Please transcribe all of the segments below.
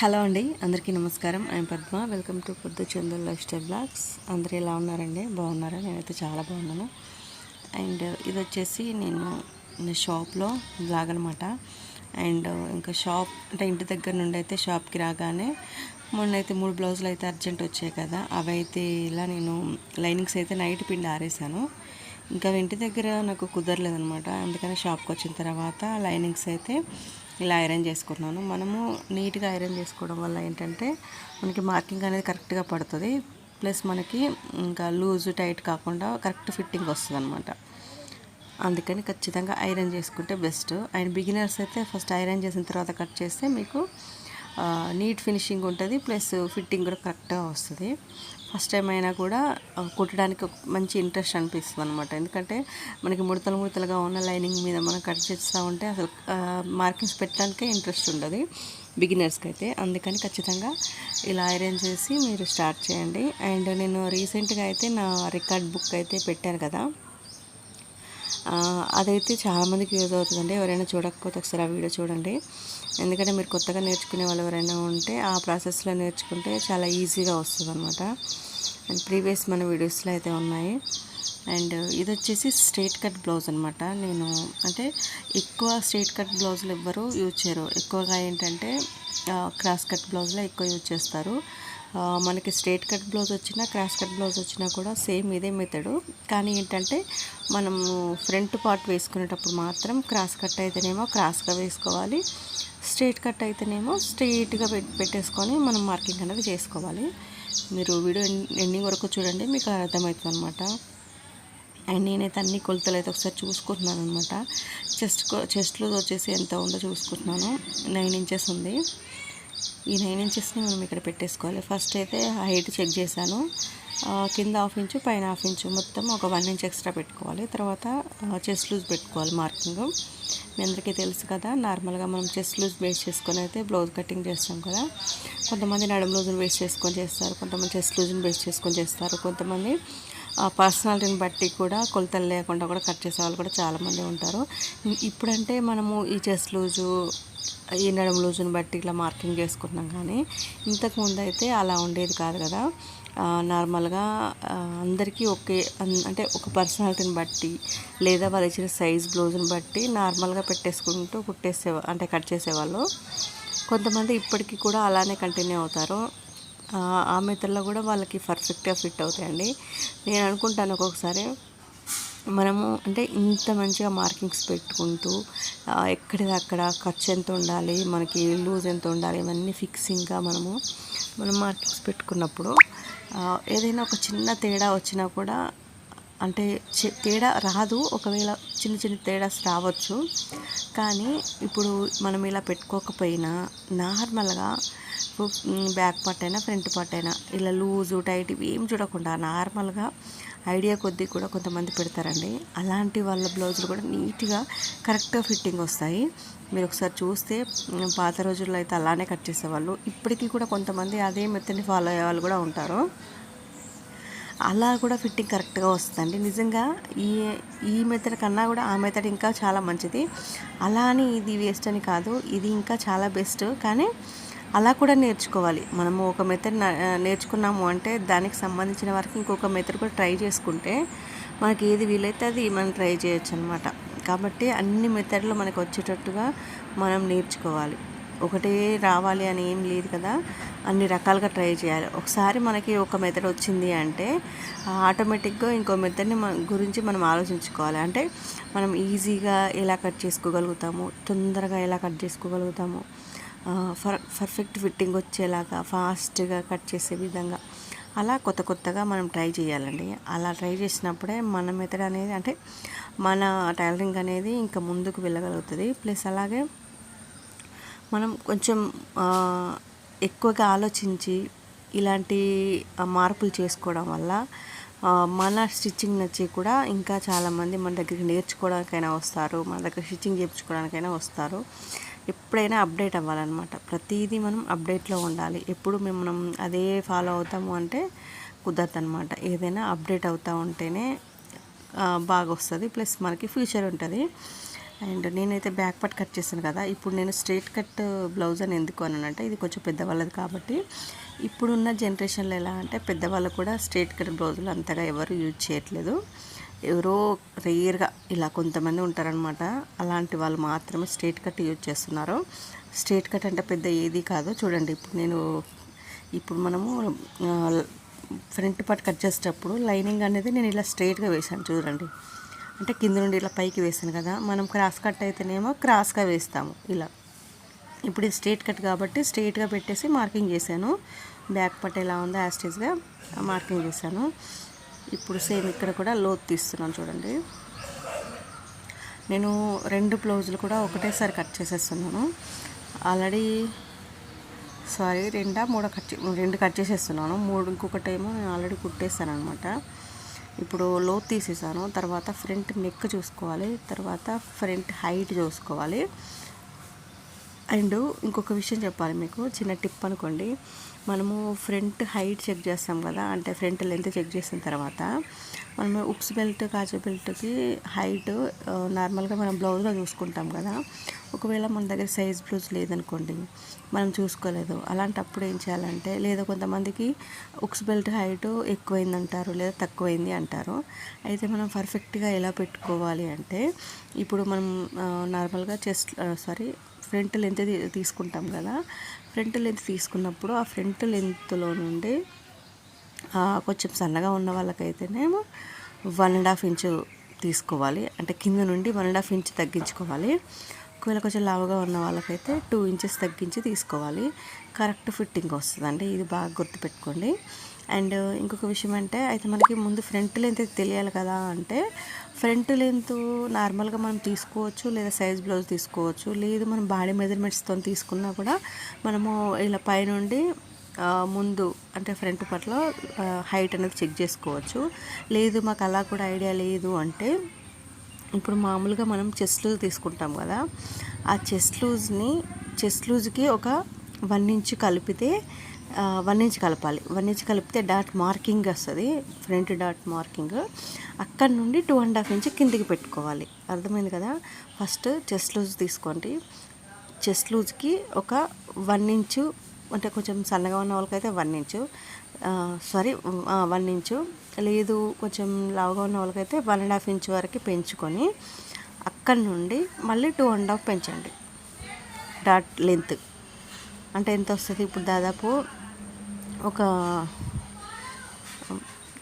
Hello అండి అందరికీ నమస్కారం. ఐఎమ్ పద్మ. వెల్కమ్ టు పొద్దు చందర్ లైఫ్ స్టైల్ బ్లాగ్స్. అందరూ ఎలా ఉన్నారండి? బాగున్నారా? నేనైతే చాలా బాగున్నాను. అండ్ ఇది వచ్చేసి నేను నా షాప్లో బ్లాగ్ అనమాట అండ్ ఇంకా షాప్ అంటే ఇంటి దగ్గర నుండి అయితే షాప్కి రాగానే మొన్న అయితే మూడు బ్లౌజులు అయితే అర్జెంట్ వచ్చాయి కదా. అవి అయితే ఇలా నేను లైనింగ్స్ అయితే నైట్ పిండి ఆరేసాను. ఇంకా ఇంటి దగ్గర నాకు కుదరలేదనమాట అందుకని షాప్కి వచ్చిన తర్వాత లైనింగ్స్ అయితే ఇలా ఐరన్ చేసుకున్నాను మనము నీట్గా ఐరన్ చేసుకోవడం వల్ల ఏంటంటే మనకి మార్కింగ్ అనేది కరెక్ట్గా పడుతుంది. ప్లస్ మనకి ఇంకా లూజ్ టైట్ కాకుండా కరెక్ట్ ఫిట్టింగ్ వస్తుంది అనమాట అందుకని ఖచ్చితంగా ఐరన్ చేసుకుంటే బెస్ట్. అండ్ బిగినర్స్ అయితే ఫస్ట్ ఐరన్ చేసిన తర్వాత కట్ చేస్తే మీకు నీట్ ఫినిషింగ్ ఉంటుంది. ప్లస్ ఫిట్టింగ్ కూడా కరెక్ట్గా వస్తుంది. ఫస్ట్ టైం అయినా కూడా కుట్టడానికి మంచి ఇంట్రెస్ట్ అనిపిస్తుంది అనమాట ఎందుకంటే మనకి ముడతలు ముడతలుగా ఉన్న లైనింగ్ మీద మనం కట్ చేస్తూ ఉంటే అసలు మార్కింగ్స్ పెట్టడానికే ఇంట్రెస్ట్ ఉండదు బిగినర్స్కి అయితే అందుకని ఖచ్చితంగా ఇలా అరేంజ్ చేసి మీరు స్టార్ట్ చేయండి. అండ్ నేను రీసెంట్గా అయితే నా రికార్డ్ బుక్ అయితే పెట్టాను కదా అదైతే చాలామందికి యూజ్ అవుతుందండి. ఎవరైనా చూడకపోతే ఒకసారి ఆ వీడియో చూడండి. ఎందుకంటే మీరు కొత్తగా నేర్చుకునే వాళ్ళు ఎవరైనా ఉంటే ఆ ప్రాసెస్లో నేర్చుకుంటే చాలా ఈజీగా వస్తుంది అనమాట అండ్ ప్రీవియస్ మన వీడియోస్లో అయితే ఉన్నాయి. అండ్ ఇది వచ్చేసి స్ట్రేట్ కట్ బ్లౌజ్ అనమాట నేను అంటే ఎక్కువ స్ట్రేట్ కట్ బ్లౌజులు ఎవ్వరు యూజ్ చేయరు. ఎక్కువగా ఏంటంటే క్రాస్ కట్ బ్లౌజ్లో ఎక్కువ యూజ్ చేస్తారు. మనకి స్ట్రేట్ కట్ బ్లౌజ్ వచ్చినా క్రాస్ కట్ బ్లౌజ్ వచ్చినా కూడా సేమ్ ఇదే మెథడు కానీ ఏంటంటే మనము ఫ్రంట్ పార్ట్ వేసుకునేటప్పుడు మాత్రం క్రాస్ కట్ అయితేనేమో క్రాస్గా వేసుకోవాలి. స్ట్రేట్ కట్ అయితేనేమో స్ట్రైట్గా పెట్టేసుకొని మనం మార్కింగ్ అనేది చేసుకోవాలి. మీరు వీడియో ఎండింగ్ వరకు చూడండి మీకు అర్థమవుతుంది అనమాట అండ్ నేనైతే అన్ని కొలతలు అయితే ఒకసారి చూసుకుంటున్నాను అనమాట చెస్ట్ చెస్ట్లో వచ్చేసి ఎంత ఉందో చూసుకుంటున్నాను. నైన్ ఇంచెస్ ఉంది. ఈ నైన్ ఇంచెస్ని మనం ఇక్కడ పెట్టేసుకోవాలి. ఫస్ట్ అయితే హైట్ చెక్ చేశాను. కింద హాఫ్ ఇంచు పైన హాఫ్ ఇంచు. మొత్తం ఒక వన్ ఇంచ్ ఎక్స్ట్రా పెట్టుకోవాలి. తర్వాత చెస్ట్ లూజ్ పెట్టుకోవాలి మార్కింగ్. మీ అందరికీ తెలుసు కదా నార్మల్గా మనం చెస్ట్ లూజ్ బేస్ చేసుకొని అయితే బ్లౌజ్ కటింగ్ చేస్తాం కదా. కొంతమంది నడుము లూజ్ని బేస్ చేసుకొని చేస్తారు కొంతమంది చెస్ట్ లూజ్ని బేస్ చేసుకొని చేస్తారు. కొంతమంది పర్సనాలిటీని బట్టి కూడా కొలతలు లేకుండా కూడా కట్ చేసే వాళ్ళు కూడా చాలామంది ఉంటారు. ఇప్పుడంటే మనము ఈ చెస్ట్ లూజు ఈ నడుము లూజుని బట్టి ఇట్లా మార్కింగ్ చేసుకుంటున్నాం కానీ ఇంతకుముందు అయితే అలా ఉండేది కాదు కదా. నార్మల్గా అందరికీ ఒకే అంటే ఒక పర్సనాలిటీని బట్టి లేదా వాళ్ళు ఇచ్చిన సైజ్ బ్లౌజ్ని బట్టి నార్మల్గా పెట్టేసుకుంటూ కుట్టేసే అంటే కట్ చేసేవాళ్ళు. కొంతమంది ఇప్పటికీ కూడా అలానే కంటిన్యూ అవుతారు. ఆ మెథడ్లో కూడా వాళ్ళకి పర్ఫెక్ట్గా ఫిట్ అవుతాయండి. నేను అనుకుంటాను ఒక్కొక్కసారి మనము అంటే ఇంత మంచిగా మార్కింగ్స్ పెట్టుకుంటూ ఎక్కడిదక్కడ ఖర్చు ఎంత ఉండాలి మనకి లూజ్ ఎంత ఉండాలి ఇవన్నీ ఫిక్సింగ్గా మనము మనం మార్కింగ్స్ పెట్టుకున్నప్పుడు ఏదైనా ఒక చిన్న తేడా వచ్చినా కూడా అంటే తేడా రాదు. ఒకవేళ చిన్న చిన్న తేడాస్ రావచ్చు. కానీ ఇప్పుడు మనం ఇలా పెట్టుకోకపోయినా నార్మల్గా బ్యాక్ పార్ట్ అయినా ఫ్రంట్ పార్ట్ అయినా ఇలా లూజు టైట్ ఇవి ఏం చూడకుండా నార్మల్గా ఐడియా కొద్దీ కూడా కొంతమంది పెడతారండి. అలాంటి వాళ్ళ బ్లౌజులు కూడా నీట్గా కరెక్ట్గా ఫిట్టింగ్ వస్తాయి. మీరు ఒకసారి చూస్తే పాత రోజుల్లో అయితే అలానే కట్ చేసేవాళ్ళు. ఇప్పటికీ కూడా కొంతమంది అదే మెత్తని ఫాలో అయ్యే వాళ్ళు కూడా ఉంటారు. అలా కూడా ఫిట్టింగ్ కరెక్ట్గా వస్తుందండి. నిజంగా ఈ ఈ మెథడ్ కన్నా కూడా ఆ మెథడ్ ఇంకా చాలా మంచిది. అలా అని ఇది వేస్ట్ అని కాదు. ఇది ఇంకా చాలా బెస్ట్. కానీ అలా కూడా నేర్చుకోవాలి. మనము ఒక మెథడ్ నేర్చుకున్నాము అంటే దానికి సంబంధించిన వరకు ఇంకొక మెథడ్ కూడా ట్రై చేసుకుంటే మనకి ఏది వీలైతే అది మనం ట్రై చేయొచ్చు అనమాట కాబట్టి అన్ని మెథడ్లు మనకు వచ్చేటట్టుగా మనం నేర్చుకోవాలి. ఒకటే రావాలి అని ఏం లేదు కదా అన్ని రకాలుగా ట్రై చేయాలి. ఒకసారి మనకి ఒక మెథడ్ వచ్చింది అంటే ఆటోమేటిక్గా ఇంకో మెథడ్ని మన గురించి మనం ఆలోచించుకోవాలి. అంటే మనం ఈజీగా ఎలా కట్ చేసుకోగలుగుతాము తొందరగా ఎలా కట్ చేసుకోగలుగుతాము పర్ఫెక్ట్ ఫిట్టింగ్ వచ్చేలాగా ఫాస్ట్గా కట్ చేసే విధంగా. అలా కొత్త కొత్తగా మనం ట్రై చేయాలండి. అలా ట్రై చేసినప్పుడే మన మెథడ్ అనేది అంటే మన టైలరింగ్ అనేది ఇంకా ముందుకు వెళ్ళగలుగుతుంది. ప్లస్ అలాగే మనం కొంచెం ఎక్కువగా ఆలోచించి ఇలాంటి మార్పులు చేసుకోవడం వల్ల మన స్టిచ్చింగ్ నచ్చి కూడా ఇంకా చాలామంది మన దగ్గరికి నేర్చుకోవడానికైనా వస్తారు మన దగ్గర స్టిచ్చింగ్ చేయించుకోవడానికైనా వస్తారు. ఎప్పుడైనా అప్డేట్ అవ్వాలన్నమాట. ప్రతిదీ మనం అప్డేట్లో ఉండాలి. ఎప్పుడు మేము మనం అదే ఫాలో అవుతాము అంటే కుదరదు అనమాట ఏదైనా అప్డేట్ అవుతూ ఉంటేనే బాగా వస్తుంది ప్లస్ మనకి ఫ్యూచర్ ఉంటుంది. అండ్ నేనైతే బ్యాక్ పార్ట్ కట్ చేశాను కదా. ఇప్పుడు నేను స్ట్రైట్ కట్ బ్లౌజ్ అని ఎందుకు అనంటే ఇది కొంచెం పెద్దవాళ్ళది కాబట్టి. ఇప్పుడున్న జనరేషన్లో ఎలా అంటే పెద్దవాళ్ళు కూడా స్ట్రైట్ కట్ బ్లౌజులు అంతగా ఎవరు యూజ్ చేయట్లేదు. ఎవరో రేర్గా ఇలా కొంతమంది ఉంటారనమాట అలాంటి వాళ్ళు మాత్రమే స్ట్రేట్ కట్ యూజ్ చేస్తున్నారు. స్ట్రేట్ కట్ అంటే పెద్ద ఏది కాదు. చూడండి ఇప్పుడు నేను ఇప్పుడు మనము ఫ్రంట్ పార్ట్ కట్ చేసేటప్పుడు లైనింగ్ అనేది నేను ఇలా స్ట్రైట్గా వేసాను చూడండి. అంటే కింద నుండి ఇలా పైకి వేసాను కదా. మనం క్రాస్ కట్ అయితేనేమో క్రాస్గా వేస్తాము ఇలా. ఇప్పుడు ఇది స్ట్రేట్ కట్ కాబట్టి స్ట్రేట్గా పెట్టేసి మార్కింగ్ చేశాను. బ్యాక్ పట్ ఎలా ఉందో యాస్టేజ్గా మార్కింగ్ చేశాను. ఇప్పుడు సేమ్ ఇక్కడ కూడా లోతు తీస్తున్నాను చూడండి. నేను రెండు బ్లౌజులు కూడా ఒకటేసారి కట్ చేసేస్తున్నాను. ఆల్రెడీ సారీ రెండా మూడో కట్ రెండు కట్ చేసేస్తున్నాను. మూడు ఇంకొకటి ఏమో నేను ఆల్రెడీ కుట్టేస్తాను అనమాట ఇప్పుడు లోత్ తీసేసాను. తర్వాత ఫ్రంట్ నెక్ చూసుకోవాలి. తర్వాత ఫ్రంట్ హైట్ చూసుకోవాలి. అండ్ ఇంకొక విషయం చెప్పాలి మీకు చిన్న టిప్ అనుకోండి. మనము ఫ్రంట్ హైట్ చెక్ చేస్తాం కదా అంటే ఫ్రంట్ లెంత్ చెక్ చేసిన తర్వాత మనము ఉక్స్ బెల్ట్ కాజు బెల్ట్కి హైట్ నార్మల్గా మనం బ్లౌజ్లో చూసుకుంటాం కదా. ఒకవేళ మన దగ్గర సైజ్ బ్లౌజ్ లేదనుకోండి మనం చూసుకోలేదు. అలాంటప్పుడు ఏం చేయాలంటే లేదా కొంతమందికి ఉక్స్ బెల్ట్ హైట్ ఎక్కువైంది అంటారు లేదా తక్కువైంది అంటారు. అయితే మనం పర్ఫెక్ట్గా ఎలా పెట్టుకోవాలి అంటే ఇప్పుడు మనం నార్మల్గా చెస్ట్ సారీ ఫ్రంట్ లెంత్ తీసుకుంటాం కదా. ఫ్రంట్ లెంత్ తీసుకున్నప్పుడు ఆ ఫ్రంట్ లెంత్లో నుండి కొంచెం సన్నగా ఉన్న వాళ్ళకైతేనేమో వన్ అండ్ హాఫ్ ఇంచు తీసుకోవాలి. అంటే కింద నుండి వన్ అండ్ హాఫ్ ఇంచ్ తగ్గించుకోవాలి. ఒకవేళ కొంచెం లావుగా ఉన్న వాళ్ళకైతే టూ ఇంచెస్ తగ్గించి తీసుకోవాలి. కరెక్ట్ ఫిట్టింగ్ వస్తుందండి. ఇది బాగా గుర్తుపెట్టుకోండి. అండ్ ఇంకొక విషయం అంటే అయితే మనకి ముందు ఫ్రంట్ లెంత్ తెలియాలి కదా అంటే ఫ్రంట్ లెంత్ నార్మల్గా మనం తీసుకోవచ్చు లేదా సైజ్ బ్లౌజ్ తీసుకోవచ్చు లేదు మనం బాడీ మెజర్మెంట్స్తో తీసుకున్నా కూడా మనము ఇలా పైనుండి ముందు అంటే ఫ్రంట్ పట్ల హైట్ అనేది చెక్ చేసుకోవచ్చు. లేదు మాకు అలా కూడా ఐడియా లేదు అంటే ఇప్పుడు మామూలుగా మనం చెస్ట్ లూజ్ తీసుకుంటాం కదా ఆ చెస్ట్ లూజ్ని చెస్ట్ లూజ్కి ఒక వన్ ఇంచ్ కలిపితే వన్ ఇంచ్ కలపాలి. వన్ ఇంచ్ కలిపితే డాట్ మార్కింగ్ వస్తుంది. Front dot marking. అక్కడ నుండి టూ అండ్ హాఫ్ ఇంచ్ కిందికి పెట్టుకోవాలి. అర్థమైంది కదా? ఫస్ట్ చెస్ట్ లూజ్ తీసుకోండి. చెస్ట్ లూజ్కి ఒక వన్ ఇంచు అంటే కొంచెం సన్నగా ఉన్న వాళ్ళకైతే one inch. Sorry one inch. లేదు కొంచెం లావుగా ఉన్న వాళ్ళకైతే వన్ అండ్ హాఫ్ ఇంచ్ వరకు పెంచుకొని అక్కడి నుండి మళ్ళీ టూ అండ్ హాఫ్ పెంచండి. Dot length. అంటే ఎంత వస్తుంది? ఇప్పుడు దాదాపు ఒక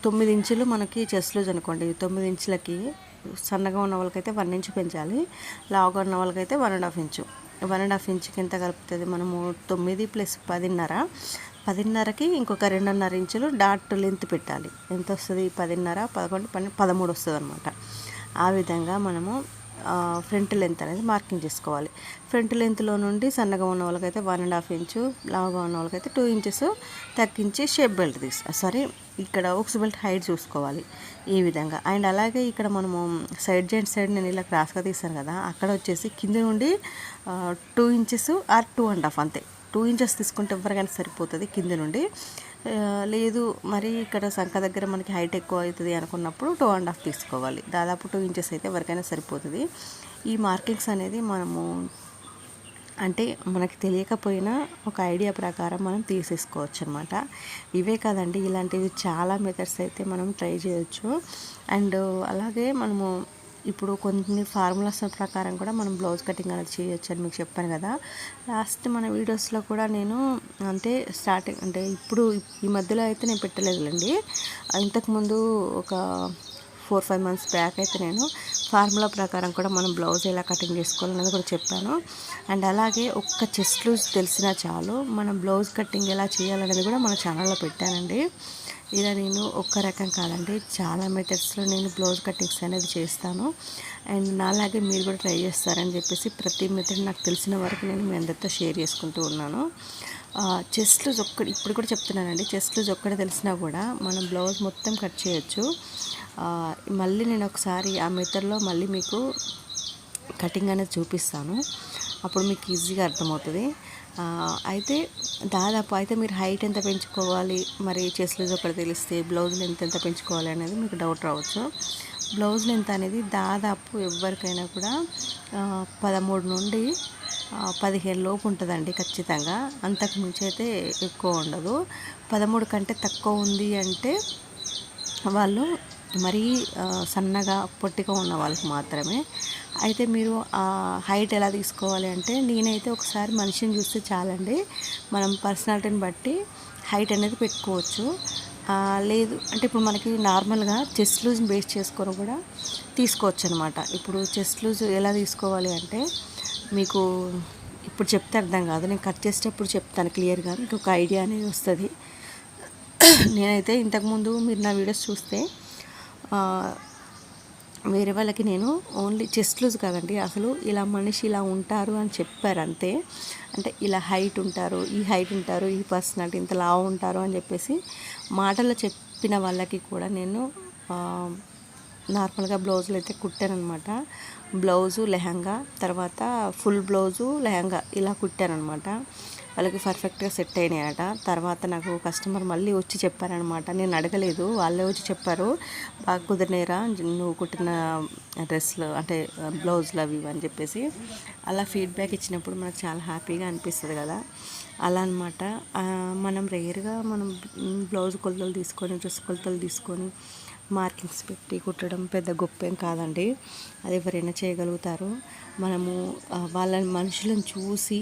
తొమ్మిది ఇంచులు మనకి చెస్ట్ లూజ్ అనుకోండి. తొమ్మిది ఇంచులకి సన్నగా ఉన్న వాళ్ళకైతే వన్ ఇంచు పెంచాలి. లావుగా ఉన్న వాళ్ళకైతే one and half inch one and half ఇంచుకి ఎంత కలుపుతుంది? మనము తొమ్మిది ప్లస్ పదిన్నర. పదిన్నరకి ఇంకొక రెండున్నర ఇంచులు డాట్ లెంత్ పెట్టాలి. ఎంత వస్తుంది? పదిన్నర పదకొండు పన్నెండు పదమూడు వస్తుంది అనమాట ఆ విధంగా మనము ఫ్రంట్ లెంత్ అనేది మార్కింగ్ చేసుకోవాలి. ఫ్రంట్ లెంత్లో నుండి సన్నగా ఉన్న వాళ్ళకైతే వన్ అండ్ హాఫ్ ఇంచు లావుగా ఉన్న వాళ్ళకైతే టూ ఇంచెస్ తగ్గించి షేప్ బెల్ట్ తీసు సారీ ఇక్కడ ఒక్స్ బెల్ట్ హైట్ చూసుకోవాలి ఈ విధంగా. అండ్ అలాగే ఇక్కడ మనము సైడ్ జాయింట్ సైడ్ నేను ఇలా క్రాస్గా తీసాను కదా అక్కడ వచ్చేసి కింద నుండి two inches or two and half అంతే. టూ ఇంచెస్ తీసుకుంటే ఎవరికైనా సరిపోతుంది కింద నుండి. లేదు మరి ఇక్కడ సంఖ దగ్గర మనకి హైట్ ఎక్కువ అవుతుంది అనుకున్నప్పుడు టూ అండ్ హాఫ్ తీసుకోవాలి. దాదాపు టూ ఇంచెస్ అయితే ఎవరికైనా సరిపోతుంది. ఈ మార్కింగ్స్ అనేది మనము అంటే మనకి తెలియకపోయినా ఒక ఐడియా ప్రకారం మనం తీసేసుకోవచ్చు అనమాట ఇవే కాదండి ఇలాంటివి చాలా మెథడ్స్ అయితే మనం ట్రై చేయొచ్చు. అండ్ అలాగే మనము ఇప్పుడు కొన్ని ఫార్ములాస్ ప్రకారం కూడా మనం బ్లౌజ్ కటింగ్ అనేది చేయొచ్చు అని మీకు చెప్పాను కదా. లాస్ట్ మన వీడియోస్లో కూడా నేను అంటే స్టార్టింగ్ అంటే ఇప్పుడు ఈ మధ్యలో అయితే నేను పెట్టలేదులేండి. ఇంతకుముందు ఒక ఫోర్ ఫైవ్ మంత్స్ బ్యాక్ అయితే నేను ఫార్ములా ప్రకారం కూడా మనం బ్లౌజ్ ఎలా కటింగ్ చేసుకోవాలనేది కూడా చెప్పాను. అండ్ అలాగే ఒక్క చెస్ట్ లూజ్ తెలిసినా చాలు మనం బ్లౌజ్ కటింగ్ ఎలా చేయాలనేది కూడా మన ఛానల్లో పెట్టానండి. ఇలా నేను ఒక్క రకం కాదండి. చాలా మెథడ్స్లో నేను బ్లౌజ్ కటింగ్స్ అనేది చేస్తాను. అండ్ నాలాగే మీరు కూడా ట్రై చేస్తారని చెప్పేసి ప్రతి మెథడ్ నాకు తెలిసిన వరకు నేను మీ అందరితో షేర్ చేసుకుంటూ ఉన్నాను. చెస్ట్ లూజ్ ఒక్కటి ఇప్పుడు కూడా చెప్తున్నానండి. చెస్ట్ లూజ్ ఒక్కటి తెలిసినా కూడా మనం బ్లౌజ్ మొత్తం కట్ చేయొచ్చు. మళ్ళీ నేను ఒకసారి ఆ మెథడ్లో మళ్ళీ మీకు కటింగ్ అనేది చూపిస్తాను. అప్పుడు మీకు ఈజీగా అర్థమవుతుంది. అయితే దాదాపు అయితే మీరు హైట్ ఎంత పెంచుకోవాలి మరి చెస్ట్ లూజ్ ఒకటి తెలిస్తే బ్లౌజ్ లెంత్ ఎంత పెంచుకోవాలి అనేది మీకు డౌట్ రావచ్చు. బ్లౌజ్ లెంత్ అనేది దాదాపు ఎవరికైనా కూడా పదమూడు నుండి పదిహేను లోపు ఉంటుందండి ఖచ్చితంగా. అంతకు మించి అయితే ఎక్కువ ఉండదు. పదమూడు కంటే తక్కువ ఉంది అంటే వాళ్ళు మరీ సన్నగా పొట్టిగా ఉన్న వాళ్ళకి మాత్రమే. అయితే మీరు ఆ హైట్ ఎలా తీసుకోవాలి అంటే నేనైతే ఒకసారి మనిషిని చూస్తే చాలండి. మనం పర్సనాలిటీని బట్టి హైట్ అనేది పెట్టుకోవచ్చు. లేదు అంటే ఇప్పుడు మనకి నార్మల్గా చెస్ట్ లూజ్ బేస్ చేసుకొని కూడా తీసుకోవచ్చు అనమాట ఇప్పుడు చెస్ట్ లూజ్ ఎలా తీసుకోవాలి అంటే మీకు ఇప్పుడు చెప్తే అర్థం కాదు. నేను కట్ చేసేటప్పుడు చెప్తాను క్లియర్గా. మీకు ఒక ఐడియా అనేది వస్తుంది. నేనైతే ఇంతకుముందు మీరు నా వీడియోస్ చూస్తే వేరే వాళ్ళకి నేను ఓన్లీ చెస్ట్ లూజ్ కాదండి. అసలు ఇలా మనిషి ఇలా ఉంటారు అని చెప్పారు అంతే. అంటే ఇలా హైట్ ఉంటారు ఈ హైట్ ఉంటారు ఈ పర్సనాలిటీ ఇంత లావు ఉంటారు అని చెప్పేసి మాటల్లో చెప్పిన వాళ్ళకి కూడా నేను నార్మల్గా బ్లౌజులు అయితే కుట్టానమాట బ్లౌజు లెహంగా తర్వాత ఫుల్ బ్లౌజు లెహంగా ఇలా కుట్టానమాట వాళ్ళకి పర్ఫెక్ట్గా సెట్ అయినాయట. తర్వాత నాకు కస్టమర్ మళ్ళీ వచ్చి చెప్పారనమాట నేను అడగలేదు వాళ్ళే వచ్చి చెప్పారు. బాగా కుదిరినేరా నువ్వు కుట్టిన డ్రెస్లు అంటే బ్లౌజులు అవి ఇవి అని చెప్పేసి. అలా ఫీడ్బ్యాక్ ఇచ్చినప్పుడు మనకు చాలా హ్యాపీగా అనిపిస్తుంది కదా. అలా అనమాట మనం రేర్గా మనం బ్లౌజ్ కొలతలు తీసుకొని డ్రెస్ కొలతలు తీసుకొని మార్కింగ్స్ పెట్టి కుట్టడం పెద్ద గొప్ప ఏం కాదండి. అది ఎవరైనా చేయగలుగుతారు. మనము వాళ్ళని మనుషులను చూసి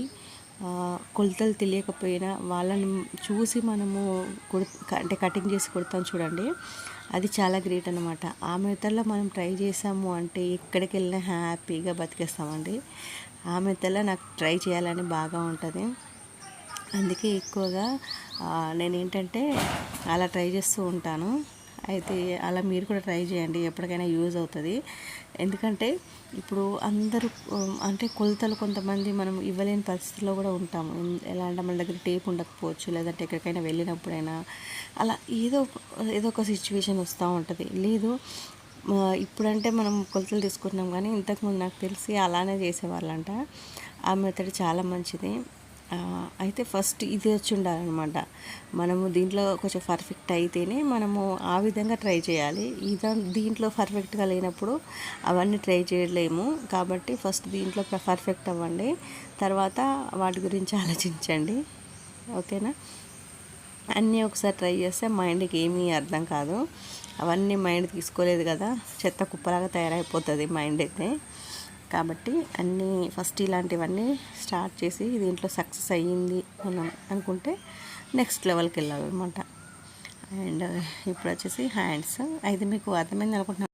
కొలతలు తెలియకపోయినా వాళ్ళని చూసి మనము కుడు అంటే కటింగ్ చేసి కుడతాం చూడండి. అది చాలా గ్రేట్ అనమాట ఆ మెథడ్లో మనం ట్రై చేసాము అంటే ఎక్కడికి వెళ్ళినా హ్యాపీగా బతికేస్తామండి. ఆ మెథడ్లో నాకు ట్రై చేయాలని బాగా ఉంటుంది. అందుకే ఎక్కువగా నేను ఏంటంటే అలా ట్రై చేస్తూ ఉంటాను. అయితే అలా మీరు కూడా ట్రై చేయండి. ఎప్పటికైనా యూజ్ అవుతుంది. ఎందుకంటే ఇప్పుడు అందరూ అంటే కొలతలు కొంతమంది మనం ఇవ్వలేని పరిస్థితిలో కూడా ఉంటాము. ఎలా అంటే మన దగ్గర టేప్ ఉండకపోవచ్చు లేదంటే ఎక్కడికైనా వెళ్ళినప్పుడైనా. అలా ఏదో ఏదో ఒక సిచ్యువేషన్ వస్తూ ఉంటుంది. లేదు ఇప్పుడంటే మనం కొలతలు తీసుకుంటున్నాం కానీ ఇంతకుముందు నాకు తెలిసి అలానే చేసేవాళ్ళంట. ఆ మెథడ్ చాలా మంచిది. అయితే ఫస్ట్ ఇది వచ్చి ఉండాలన్నమాట. మనము దీంట్లో కొంచెం పర్ఫెక్ట్ అయితేనే మనము ఆ విధంగా ట్రై చేయాలి. ఇదా దీంట్లో పర్ఫెక్ట్గా లేనప్పుడు అవన్నీ ట్రై చేయలేము. కాబట్టి ఫస్ట్ దీంట్లో పర్ఫెక్ట్ అవ్వండి. తర్వాత వాటి గురించి ఆలోచించండి. ఓకేనా? అన్నీ ఒకసారి ట్రై చేస్తే మైండ్కి ఏమీ అర్థం కాదు. అవన్నీ మైండ్ తీసుకోలేదు కదా. చెత్త కుప్పలాగా తయారైపోతుంది మైండ్ అయితే. కాబట్టి అన్నీ ఫస్ట్ ఇలాంటివన్నీ స్టార్ట్ చేసి దీంట్లో సక్సెస్ అయ్యింది మనం అనుకుంటే నెక్స్ట్ లెవెల్కి వెళ్ళాలన్నమాట. అండ్ ఇప్పుడు వచ్చేసి హ్యాండ్స్. అయితే మీకు అర్థమైంది అనుకుంటున్నాను.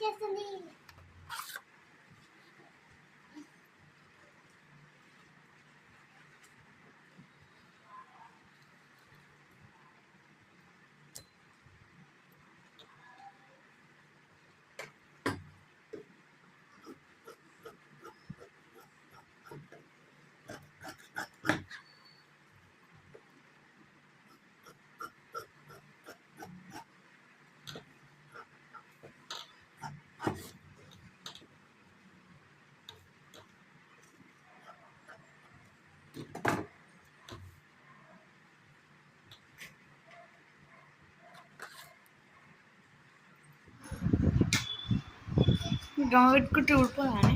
destiny. గమ పెట్టుకుంటే ఊడిపోదానే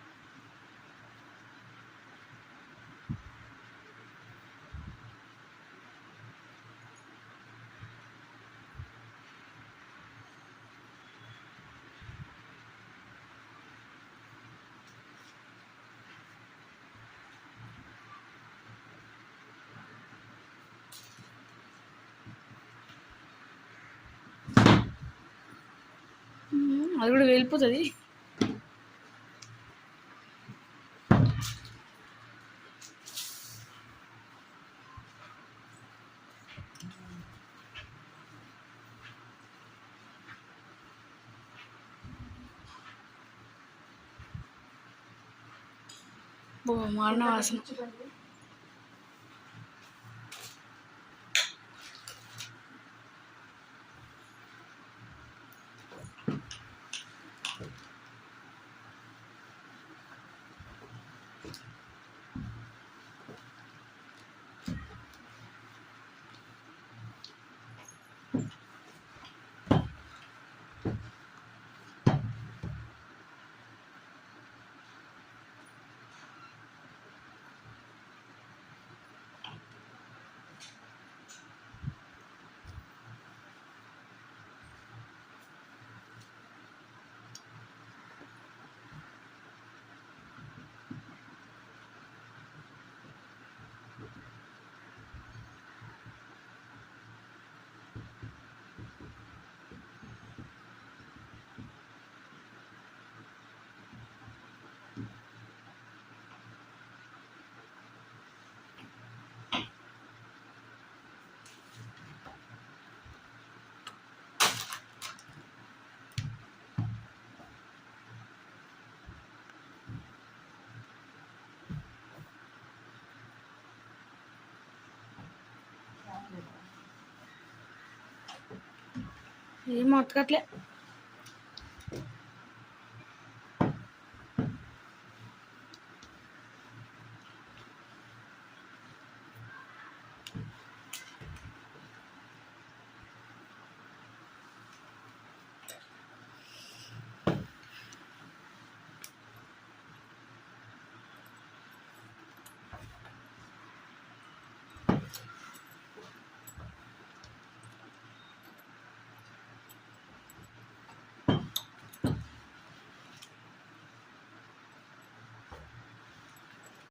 అది కూడా వెళ్ళిపోతుంది. ఓ వాసన ఏం అతకట్లే